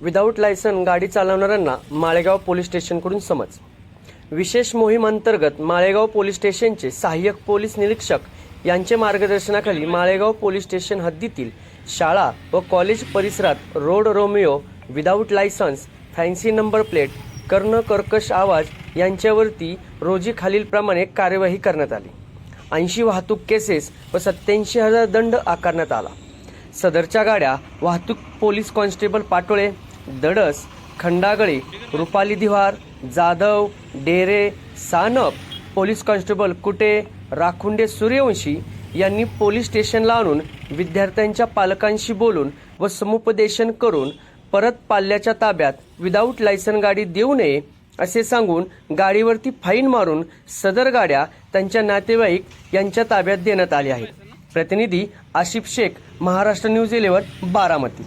Without licence गाडी चालवणाऱ्यांना Malegaon police स्टेशनकडून समज. विशेष मोहीम अंतर्गत माळेगाव पोलीस स्टेशनचे सहाय्यक पोलीस निरीक्षक यांचे मार्गदर्शनाखाली माळेगाव पोलीस स्टेशन हद्दीतील शाळा व कॉलेज परिसरात road romeo without licence fancy number plate कर्ण कर्कश आवाज यांच्यावरती रोजी खालीलप्रमाणे कार्यवाही करण्यात आली. ऐंशी वाहतूक केसेस व सत्याऐंशी हजार दंड आकारण्यात आला. सदरच्या गाड्या वाहतूक police constable Patole Dadas Khandagale Rupali Diwar Jadhav Dere Sanap police constable Kute Rakhunde Suryavanshi यांनी पोलीस स्टेशनला आणून विद्यार्थ्यांच्या पालकांशी बोलून व समुपदेशन करून परत पाल्याच्या ताब्यात विदाऊट लायसन गाडी देऊ नये असे सांगून गाडीवरती फाईन मारून सदर गाड्या त्यांच्या नातेवाईक यांच्या ताब्यात देण्यात आल्या आहेत. प्रतिनिधी आशिफ शेख महाराष्ट्र न्यूज इलेव्हन बारामती.